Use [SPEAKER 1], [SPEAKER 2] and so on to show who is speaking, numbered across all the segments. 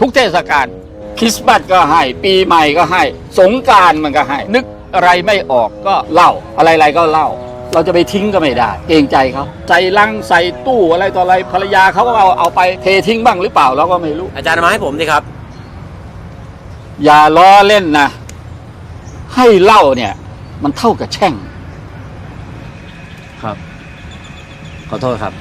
[SPEAKER 1] ทุกเทศกาลคริสต์มาสก็ให้ ปีใหม่ก็ให้ สงกรารมันก็ให้ นึกอะไรไม่ออกก็เล่า อะไรๆก็เล่า เราจะไปทิ้งก็ไม่ได้ เกรงใจเขาใจลังใส่ตู้อะไรต่ออะไรภรรยาเขาก็เอาเอาไปเททิ้งบ้างหรือเปล่าเราก็ไม่รู้
[SPEAKER 2] อาจารย์เอามาให้ผมสิครับ
[SPEAKER 1] อย่าล้อเล่นนะ ให้เหล้าเนี่ย มันเท่ากับแช่ง
[SPEAKER 2] ครับ ขอโทษครับ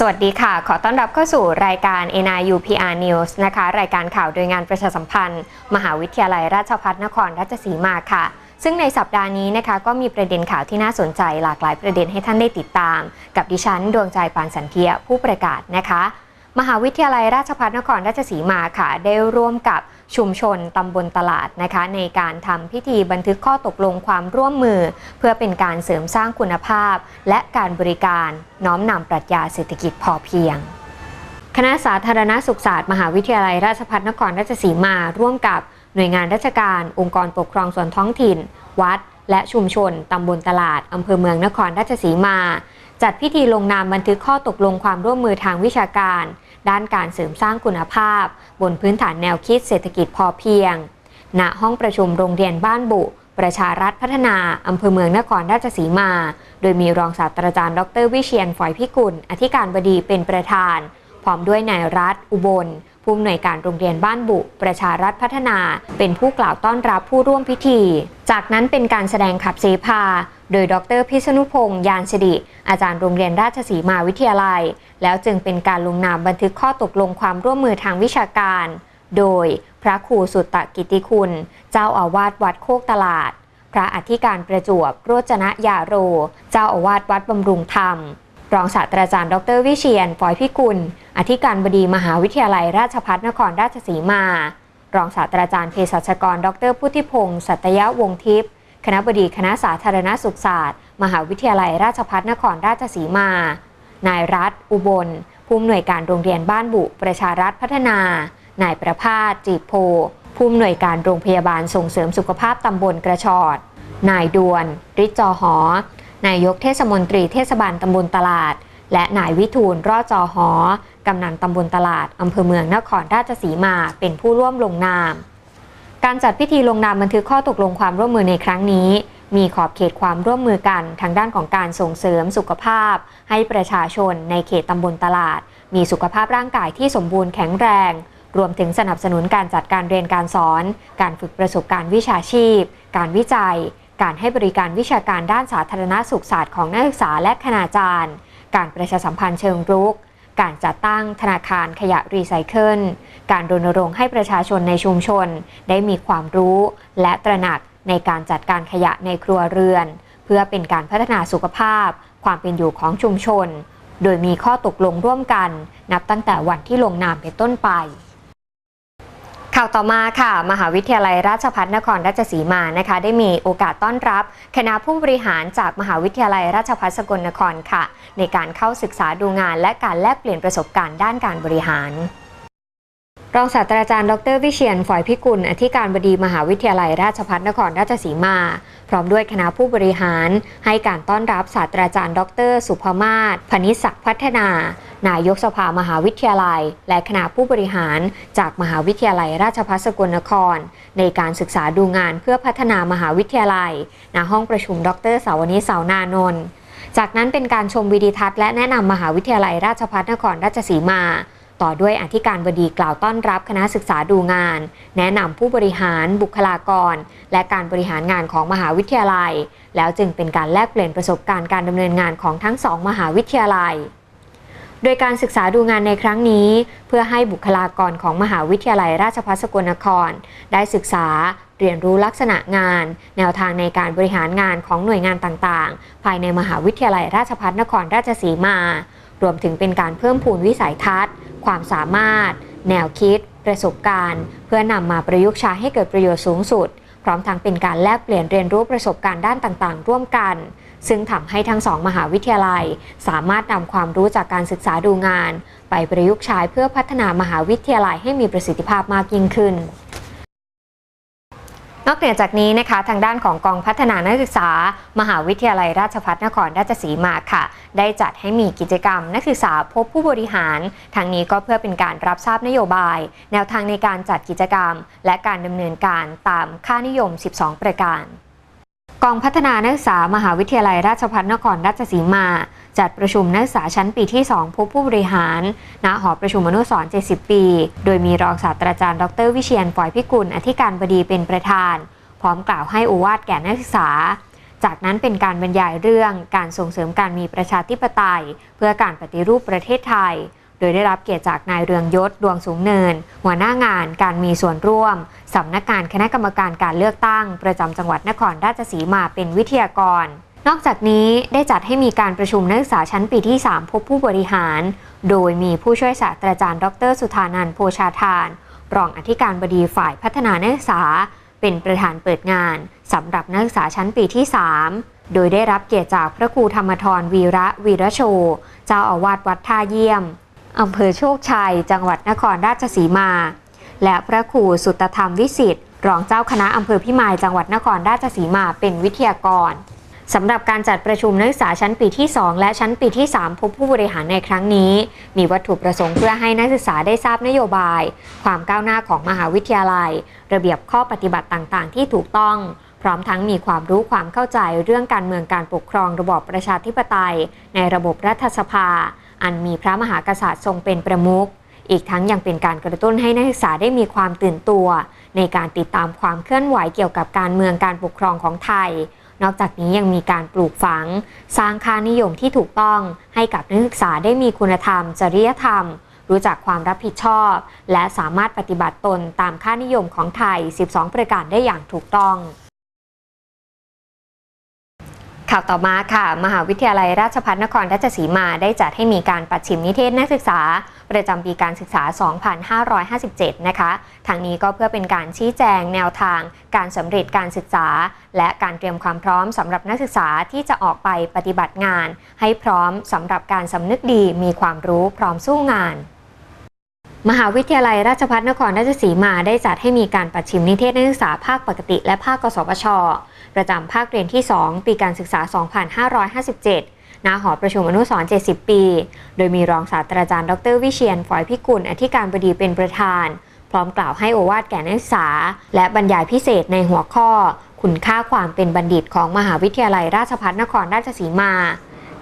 [SPEAKER 3] สวัสดีค่ะ ขอต้อนรับเข้าสู่รายการ NIU PR News นะคะ รายการข่าวโดยงานประชาสัมพันธ์ มหาวิทยาลัยราชภัฏนครราชสีมาค่ะ ซึ่งในสัปดาห์นี้นะคะก็มีประเด็นข่าวที่น่าสนใจหลากหลายประเด็นให้ท่านได้ติดตาม กับดิฉันดวงใจปานสันเทียผู้ประกาศนะคะ มหาวิทยาลัยราชภัฏนครราชสีมาค่ะ ได้ร่วมกับ ชุมชนตำบลตลาดนะคะ ในการทำพิธีบันทึกข้อตกลงความร่วมมือ เพื่อเป็นการเสริมสร้างคุณภาพ และการบริการน้อมนำปรัชญาเศรษฐกิจพอเพียง คณะสาธารณสุขศาสตร์มหาวิทยาลัยราชภัฏนครราชสีมา ร่วมกับหน่วยงานราชการ องค์กรปกครองส่วนท้องถิ่น วัด และชุมชนตำบลตลาดอำเภอเมืองนครราชสีมา จัดพิธีลงนามบันทึกข้อตกลงความร่วมมือทางวิชาการ ด้านการเสริมสร้างคุณภาพ บนพื้นฐานแนวคิดเศรษฐกิจพอเพียง ณ ห้องประชุมโรงเรียนบ้านบุ ประชารัฐพัฒนาอำเภอเมืองนครราชสีมา โดยมีรองศาสตราจารย์ ดร วิเชียนฝอยพิกุล อธิการบดีเป็นประธาน พร้อมด้วยนายรัฐ อุบล ผู้อำนวยการโรงเรียนบ้านบุ ประชารัฐพัฒนา เป็นผู้กล่าวต้อนรับผู้ร่วมพิธี จากนั้นเป็นการแสดงขับเสพา โดยดรพิษณุพงษ์ยานสิริอาจารย์โรงเรียนราชสีมาวิทยาลัย แล้วจึงเป็นการลงนามบันทึกข้อตกลงความร่วมมือทางวิชาการ โดยพระครูสุตตกิติคุณ เจ้าอาวาสวัดโคกตลาด พระอธิการประจวบโรจนะยาโร เจ้าอาวาสวัดบำรุงธรรม รองศาสตราจารย์ ดรวิเชียนฝอยพิกุล อธิการบดีมหาวิทยาลัยราชภัฏนครราชสีมา รองศาสตราจารย์เภสัชกร ดรพุทธิพงศ์สัตยวงศทิพย์ คณะบดีคณะสาธารณสุขศาสตร์ มหาวิทยาลัยราชภัฏนครราชสีมา นายรัฐ อุบล ผู้อำนวยการโรงเรียนบ้านบุ ประชารัฐพัฒนา นายประภาสจีบโพ ผู้อำนวยการโรงพยาบาลส่งเสริมสุขภาพตำบลกระชอด นายดวนริจจอหอ นายกเทศมนตรีเทศบาลตำบลตลาด และนายวิทูลรอดจอหอ กำนันตำบลตลาดอำเภอเมืองนครราชสีมา เป็นผู้ร่วมลงนาม การจัดพิธีลงนามบันทึกข้อตกลงความร่วมมือในครั้งนี้ มีขอบเขตความร่วมมือกันทางด้านของการส่งเสริมสุขภาพ ให้ประชาชนในเขตตำบลตลาด มีสุขภาพร่างกายที่สมบูรณ์แข็งแรง รวมถึงสนับสนุนการจัดการเรียนการสอน การฝึกประสบการณ์วิชาชีพ การวิจัย การให้บริการวิชาการด้านสาธารณสุขศาสตร์ของนักศึกษาและคณาจารย์ การประชาสัมพันธ์เชิงรุก การจัดตั้งธนาคารขยะรีไซเคิล การรณรงค์ให้ประชาชนในชุมชน ได้มีความรู้และตระหนักในการจัดการขยะในครัวเรือน เพื่อเป็นการพัฒนาสุขภาพ ความเป็นอยู่ของชุมชน โดยมีข้อตกลงร่วมกัน นับตั้งแต่วันที่ลงนามเป็นต้นไป ข่าวต่อมาค่ะ มหาวิทยาลัยราชภัฏนครราชสีมานะคะ ได้มีโอกาสต้อนรับ คณะผู้บริหารจากมหาวิทยาลัยราชภัฏสกลนครค่ะ ในการเข้าศึกษาดูงาน และการแลกเปลี่ยนประสบการณ์ด้านการบริหารรองศาสตราจารย์ดรวิเชียนฝอยพิกุล อธิการบดีมหาวิทยาลัยราชภัฏนครราชสีมา พร้อมด้วยคณะผู้บริหาร ให้การต้อนรับศาสตราจารย์ ดร สุภมาศพนิศักพัฒนา นายกสภามหาวิทยาลัย และคณะผู้บริหาร จากมหาวิทยาลัยราชภัฏสกลนคร ในการศึกษาดูงานเพื่อพัฒนามหาวิทยาลัยณห้องประชุม ดรสาวนิสาวนานนท์จากนั้นเป็นการชมวิดีทัศน์และแนะนำมหาวิทยาลัยราชภัฏนครราชสีมา ต่อด้วยอธิการบดีกล่าวต้อนรับคณะศึกษาดูงาน แนะนำผู้บริหารบุคลากร และการบริหารงานของมหาวิทยาลัย แล้วจึงเป็นการแลกเปลี่ยนประสบการณ์การดำเนินงานของทั้งสองมหาวิทยาลัย โดยการศึกษาดูงานในครั้งนี้ เพื่อให้บุคลากรของมหาวิทยาลัยราชภัฏสกลนคร ได้ศึกษาเรียนรู้ลักษณะงาน แนวทางในการบริหารงานของหน่วยงานต่างๆ ภายในมหาวิทยาลัยราชภัฏนครราชสีมา รวมถึงเป็นการเพิ่มพูนวิสัยทัศน์ ความสามารถ แนวคิด ประสบการณ์ เพื่อนำมาประยุกต์ใช้ให้เกิดประโยชน์สูงสุด พร้อมทั้งเป็นการแลกเปลี่ยนเรียนรู้ประสบการณ์ด้านต่างๆ ร่วมกัน ซึ่งทำให้ทั้งสองมหาวิทยาลัย สามารถนำความรู้จากการศึกษาดูงาน ไปประยุกต์ใช้เพื่อพัฒนามหาวิทยาลัยให้มีประสิทธิภาพมากยิ่งขึ้น นอกเหนือจากนี้นะคะทางด้านของกองพัฒนานักศึกษา มหาวิทยาลัยราชภัฏนครราชสีมาค่ะ ได้จัดให้มีกิจกรรมนักศึกษาพบผู้บริหาร ทางนี้ก็เพื่อเป็นการรับทราบนโยบาย แนวทางในการจัดกิจกรรม และการดำเนินการตามค่านิยม 12 ประการ กองพัฒนานักศึกษามหาวิทยาลัยราชภัฏนครราชสีมา จัดประชุมนักศึกษาชั้นปีที่ 2 พบผู้บริหาร ณ หอประชุมอนุสรณ์70 ปี โดยมีรองศาสตราจารย์ ดร วิเชียนฝอยพิกุล อธิการบดีเป็นประธาน พร้อมกล่าวให้โอวาทแก่นักศึกษา จากนั้นเป็นการบรรยายเรื่องการส่งเสริมการมีประชาธิปไตย เพื่อการปฏิรูปประเทศไทย โดยได้รับเกียรติจากนายเรืองยศ ดวงสูงเนิน หัวหน้างาน การมีส่วนร่วมสำนักงานคณะกรรมการการเลือกตั้ง ประจำจังหวัดนครราชสีมาเป็นวิทยากร นอกจากนี้ได้จัดให้มีการประชุมนักศึกษาชั้นปีที่ 3 พบผู้บริหาร โดยมีผู้ช่วยศาสตราจารย์ ดร สุธานันโพชาทาน รองอธิการบดีฝ่ายพัฒนานักศึกษา เป็นประธานเปิดงานสำหรับนักศึกษาชั้นปีที่ 3 โดยได้รับเกียรติจากพระครูธรรมทรวีระวีระโช เจ้าอาวาสวัดท่าเยี่ยมอำเภอโชคชัย จังหวัดนครราชสีมา และพระครูสุตธรรมวิสิทธิ์รองเจ้าคณะอำเภอพิมายจังหวัดนครราชสีมาเป็นวิทยากร สำหรับการจัดประชุมนักศึกษาชั้นปีที่ 2 และชั้นปีที่ 3 พบผู้บริหารในครั้งนี้ มีวัตถุประสงค์เพื่อให้นักศึกษาได้ทราบนโยบาย ความก้าวหน้าของมหาวิทยาลัย ระเบียบข้อปฏิบัติต่างๆ ที่ถูกต้อง พร้อมทั้งมีความรู้ความเข้าใจเรื่องการเมืองการปกครองระบอบประชาธิปไตย ในระบบรัฐสภา อันมีพระมหากษัตริย์ทรงเป็นประมุขอีกทั้งยังเป็นการกระตุ้นให้นักศึกษาได้มีความตื่นตัว ในการติดตามความเคลื่อนไหวเกี่ยวกับการเมืองการปกครองของไทย นอกจากนี้ยังมีการปลูกฝัง สร้างค่านิยมที่ถูกต้องให้กับนักศึกษาได้มีคุณธรรม จริยธรรม รู้จักความรับผิดชอบ และสามารถปฏิบัติตนตามค่านิยมของไทย 12 ประการได้อย่างถูกต้องข่าวต่อมาค่ะ มหาวิทยาลัยราชภัฏนครราชสีมาได้จัดให้มีการปัดชิมนิเทศนักศึกษา ประจำปีการศึกษา 2557 นะคะ ทางนี้ก็เพื่อเป็นการชี้แจงแนวทาง การสำเร็จการศึกษา และการเตรียมความพร้อมสำหรับนักศึกษาที่จะออกไปปฏิบัติงาน ให้พร้อมสำหรับการสำนึกดีมีความรู้พร้อมสู้งานมหาวิทยาลัยราชภัฏนครราชสีมาได้จัดให้มีการปัดชิมนิเทศนักศึกษาภาคปกติและภาคกสปชประจำภาคเรียนที่ 2 ปีการศึกษา 2557 ณหอประชุมอนุสรณ์70 ปี โดยมีรองศาสตราจารย์ดรวิเชียนฝอยพิกุลอธิการบดีเป็นประธาน พร้อมกล่าวให้โอวาทแก่นักศึกษา และบรรยายพิเศษในหัวข้อ คุณค่าความเป็นบัณฑิตของมหาวิทยาลัยราชภัฏนครราชสีมา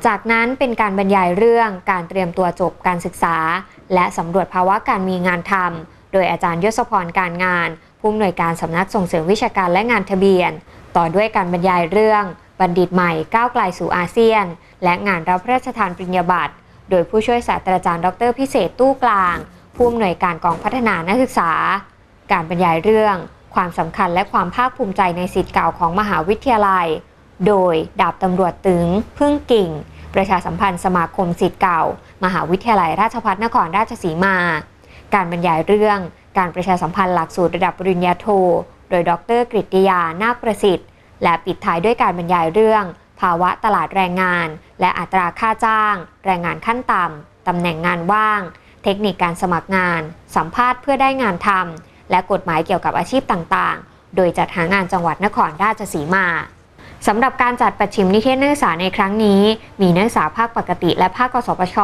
[SPEAKER 3] จากนั้นเป็นการบรรยายเรื่องการเตรียมตัวจบการศึกษา และสำรวจภาวะการมีงานทำโดยอาจารย์ยศพรการงานผู้อำนวยการสำนักส่งเสริมวิชาการและงานทะเบียน ต่อด้วยการบรรยายเรื่อง บัณฑิตใหม่ก้าวไกลสู่อาเซียน และงานรับพระราชทานปริญญาบัตร โดยผู้ช่วยศาสตราจารย์ ดรพิเศษตู้กลาง ผู้อำนวยการกองพัฒนานักศึกษา การบรรยายเรื่อง ความสำคัญและความภาคภูมิใจในสิทธิ์เก่าของมหาวิทยาลัย โดยดาบตำรวจตึง พึ่งกิ่ง ประชาสัมพันธ์สมาคมสิทธิ์เก่า มหาวิทยาลัยราชภัฏนครราชสีมา การบรรยายเรื่อง การประชาสัมพันธ์หลักสูตรระดับปริญญาโท โดยดรกฤติยา นาคประสิทธิ์ และปิดท้ายด้วยการบรรยายเรื่อง ภาวะตลาดแรงงาน และอัตราค่าจ้าง แรงงานขั้นต่ำตำแหน่งงานว่าง เทคนิคการสมัครงาน สัมภาษณ์เพื่อได้งานทำและกฎหมายเกี่ยวกับอาชีพต่างๆ โดยจัดหางานจังหวัดนครราชสีมาสำหรับการจัดประชิมนิเทศนักศึกษาในครั้งนี้ มีนักศึกษาภาคปกติและภาคกสปช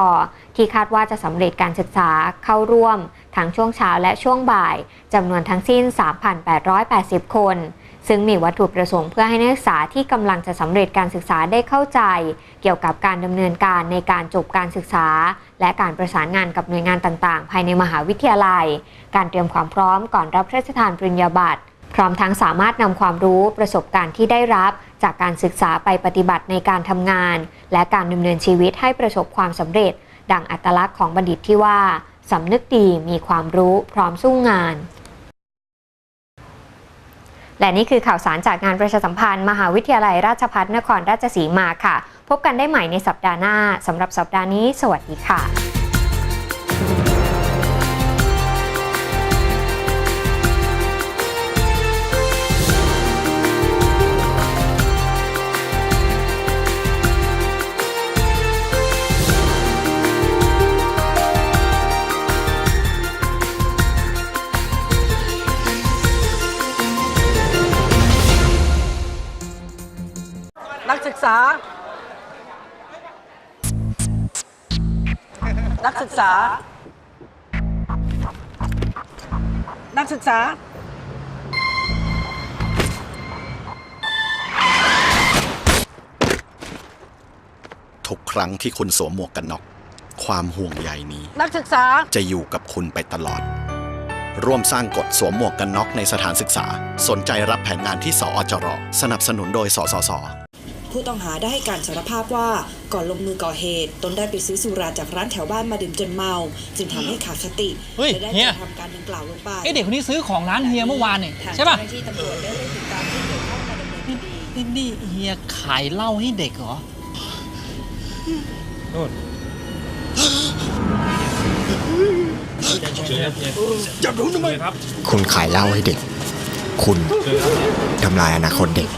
[SPEAKER 3] ที่คาดว่าจะสำเร็จการศึกษาเข้าร่วม ทั้งช่วงเช้าและช่วงบ่ายจำนวนทั้งสิ้น 3,880 คน ซึ่งมีวัตถุประสงค์เพื่อให้นักศึกษาที่กำลังจะสำเร็จการศึกษาได้เข้าใจ เกี่ยวกับการดำเนินการในการจบการศึกษา และการประสานงานกับหน่วยงานต่างๆ ภายในมหาวิทยาลัย การเตรียมความพร้อมก่อนรับพระราชทานปริญญาบัตรพร้อมทั้งสามารถนำความรู้ประสบการณ์ที่ได้รับ จากการศึกษาไปปฏิบัติในการทำงาน และการดำเนินชีวิตให้ประสบความสำเร็จ ดังอัตลักษณ์ของบัณฑิตที่ว่าสำนึกดีมีความรู้พร้อมสู้งาน และนี่คือข่าวสารจากงานประชาสัมพันธ์ มหาวิทยาลัยราชภัฏนครราชสีมาค่ะ พบกันได้ใหม่ในสัปดาห์หน้าสำหรับสัปดาห์นี้ สวัสดีค่ะ
[SPEAKER 4] นักศึกษา
[SPEAKER 5] ทุกครั้งที่คุณสวมหมวกกันน็อก ความห่วงใยนี้
[SPEAKER 4] นักศึกษา
[SPEAKER 5] จะอยู่กับคุณไปตลอด ร่วมสร้างกฎสวมหมวกกันน็อกในสถานศึกษา สนใจรับแผนงานที่สอจร สนับสนุนโดยสสส
[SPEAKER 6] ผู้ต้องหาได้ให้การสารภาพว่าก่อนลงมือก่อเหตุ ตนได้ไปซื้อสุราจากร้านแถวบ้านมาดื่มจนเมา จึงทำให้ขาดสติ
[SPEAKER 7] เฮ้ย
[SPEAKER 6] และได้
[SPEAKER 7] เฮีย
[SPEAKER 6] กระทำการดังกล่าวลงไป
[SPEAKER 7] ไอเด็กคนนี้ซื้อของร้านเฮียเมื่อวานนี่
[SPEAKER 6] ทาง
[SPEAKER 7] ใช่ป่ะ
[SPEAKER 6] เจ้าหน้าที่ตำรวจได้เร่งติดตามที่เกี่ยวข้องมาดำเนินคดี
[SPEAKER 7] นี่นี่เฮียขายเหล้าให้เด็กเหรอ
[SPEAKER 8] คุณขายเหล้าให้เด็ก คุณทำลายอนาคตเด็ก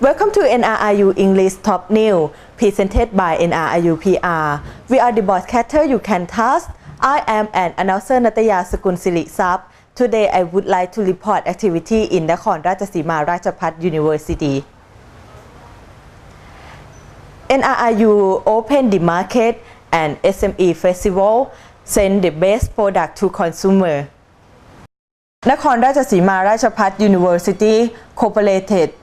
[SPEAKER 9] Welcome to NRIU English Top News, presented by NRIU PR. We are the broadcaster you can trust. I am an announcer Nataya Sukun Siri Sap. Today I would like to report activity in Nakhon Ratchasima Ratchapat University. NRIU opened the market and SME festival send the best product to consumer. Nakhon University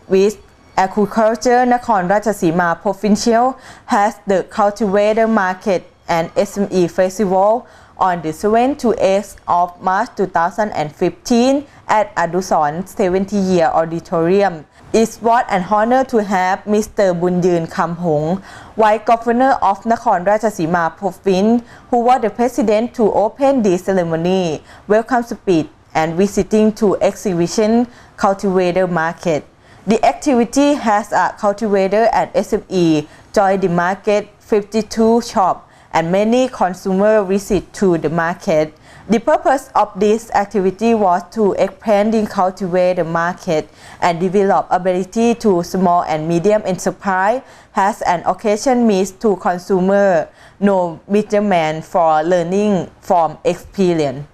[SPEAKER 9] with Agriculture Nakhon Ratchasima Provincial has the Cultivator Market and SME Festival on the 7th to 8th of March 2015 at Aduson 70-year auditorium. It's what an honor to have Mr. Bunyun Kamhong, Vice Governor of Nakhon Ratchasima Province, who was the president to open the ceremony, welcome speech and visiting to exhibition cultivator market. The activity has a cultivator and SME join the market 52 shop and many consumer visit to the market. The purpose of this activity was to expand and cultivate the market and develop ability to small and medium enterprise has an occasion means to consumer no middleman for learning from experience.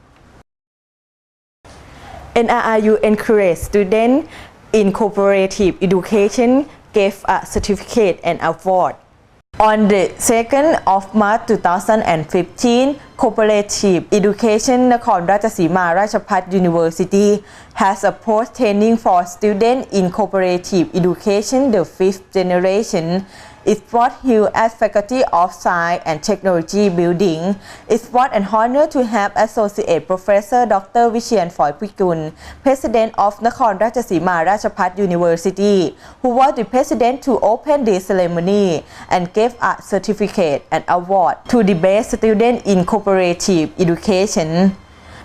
[SPEAKER 9] NRIU encourage students in cooperative education gave a certificate and award. On the 2nd of March 2015, Cooperative Education Nakhon Ratchasima Ratchapat University has a post training for students in cooperative education the fifth generation. It was held at Faculty of Science and Technology building. It was an honor to have Associate Professor Dr. Vichian Foy Pikun, President of Nakhon Ratchasima Ratchapat University, who was the president to open the ceremony and gave a certificate and award to the best student in cooperative education.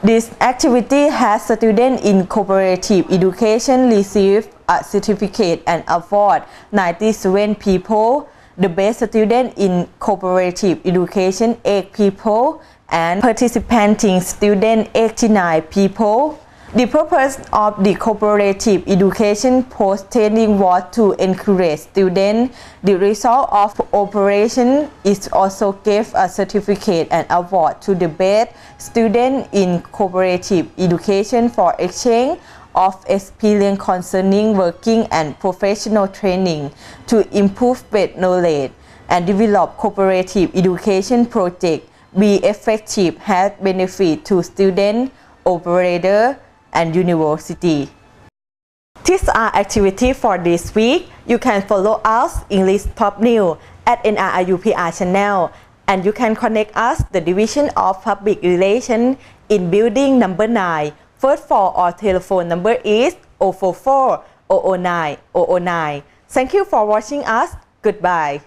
[SPEAKER 9] This activity has students in cooperative education receive a certificate and award 97 people, the best student in cooperative education 8 people, and participating student 89 people. The purpose of the cooperative education post training was to encourage students. The result of operation is also gave a certificate and award to the best student in cooperative education for exchange of experience concerning working and professional training to improve better knowledge and develop cooperative education project be effective has benefit to student, operator, and university. These are activity for this week. You can follow us English Pop New at NRIUPR channel and you can connect us the Division of Public Relations in building number 9. First floor or telephone number is 044 009 009. Thank you for watching us. Goodbye.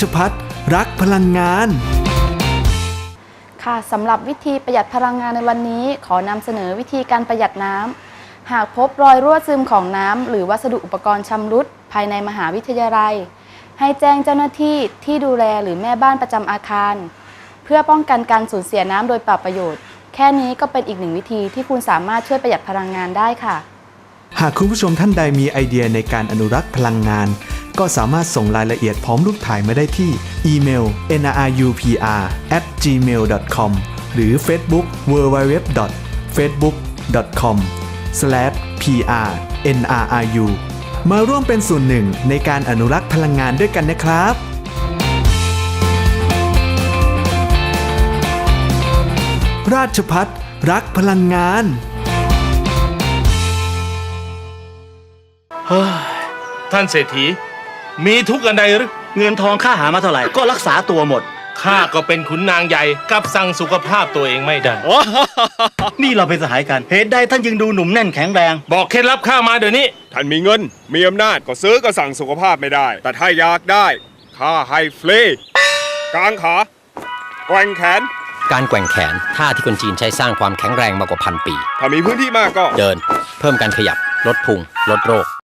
[SPEAKER 10] ชพัฒรักพลังงาน
[SPEAKER 11] ค่ะสำหรับวิธีประหยัดพลังงานในวันนี้ ขอนำเสนอวิธีการประหยัดน้ำหากพบรอยรั่วซึมของน้ำหรือวัสดุอุปกรณ์ชำรุดภายในมหาวิทยาลัย ให้แจ้งเจ้าหน้าที่ที่ดูแลหรือแม่บ้านประจำอาคาร เพื่อป้องกันการสูญเสียน้ำโดยเปล่าประโยชน์ แค่นี้ก็เป็นอีกหนึ่งวิธีที่คุณสามารถช่วยประหยัดพลังงานได้ค่ะ
[SPEAKER 10] หากคุณผู้ชมท่านใดมีไอเดียในการอนุรักษ์พลังงาน ก็สามารถส่งรายละเอียดพร้อมรูปถ่ายมาได้ที่อีเมล nrupr at gmail.com หรือ Facebook www facebook com pr nrru มาร่วมเป็นส่วนหนึ่งในการอนุรักษ์พลังงานด้วยกันนะครับราชพัฒรักพลังงาน
[SPEAKER 12] ท่านเศรษฐี มีทุกข์อันใดหรือ
[SPEAKER 2] เงินทองค่าหามาเท่าไหร่ก็รักษาตัวหมด
[SPEAKER 12] ข้าก็เป็นขุนนางใหญ่กับสั่งสุขภาพตัวเองไม่ได้
[SPEAKER 2] นี่เราเป็นสหายกันเหตุใดท่านยังดูหนุ่มแน่นแข็งแรง
[SPEAKER 12] บอกเคล็ดลับข้ามาเดี๋ยวนี้
[SPEAKER 13] ท่านมีเงิน มีอำนาจก็ซื้อก็สั่งสุขภาพไม่ได้ แต่ถ้าอยากได้ข้าให้ฟรีกางขาแกว่งแขน
[SPEAKER 2] การแกว่งแขนท่าที่คนจีนใช้สร้างความแข็งแรงมากว่าพันปี
[SPEAKER 13] ถ้ามีพื้นที่มากก็
[SPEAKER 2] เดิน เพิ่มการขยับ ลดพุง ลดโรค